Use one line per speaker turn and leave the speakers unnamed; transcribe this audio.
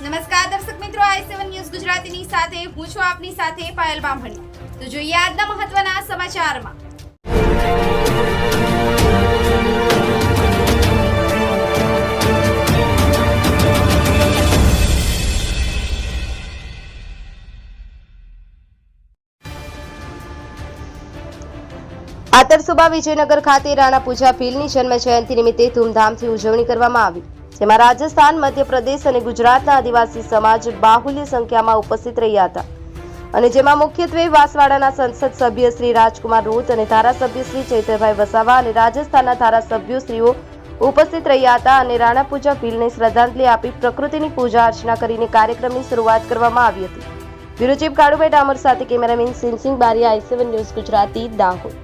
નમસ્કાર દર્શક મિત્રો, આઈ સેવન ન્યૂઝ ગુજરાતીની સાથે, હું છું આપની સાથે પાયલ બામણી. તો જોઈએ આજના મહત્વના સમાચારમાં.
આતરસુબા વિજયનગર ખાતે રાણા પૂજા ભીલની જન્મ જયંતિ નિમિત્તે ધૂમધામથી ઉજવણી કરવામાં આવી. જેમાં રાજસ્થાન, મધ્યપ્રદેશ અને ગુજરાતના આદિવાસી સમાજ બાહુલ્ય સંખ્યામાં ઉપસ્થિત રહ્યા હતા. અને જેમાં મુખ્યત્વે વાસવાડાના સંસદ સભ્ય શ્રી રાજકુમાર રૂત અને ધારાસભ્ય શ્રી ચૈત્રભાઈ વસાવા અને રાજસ્થાનના ધારાસભ્યો શ્રીઓ ઉપસ્થિત રહ્યા હતા અને રાણા પૂજા ભીલને શ્રદ્ધાંજલિ આપી પ્રકૃતિની પૂજા અર્ચના કરીને કાર્યક્રમની શરૂઆત કરવામાં આવી હતી. બ્યુરો કાળુભાઈ ડામર સાથે કેમેરામેન સિંહસિંહ બારિયા આઈ ન્યૂઝ ગુજરાતી દાહોદ.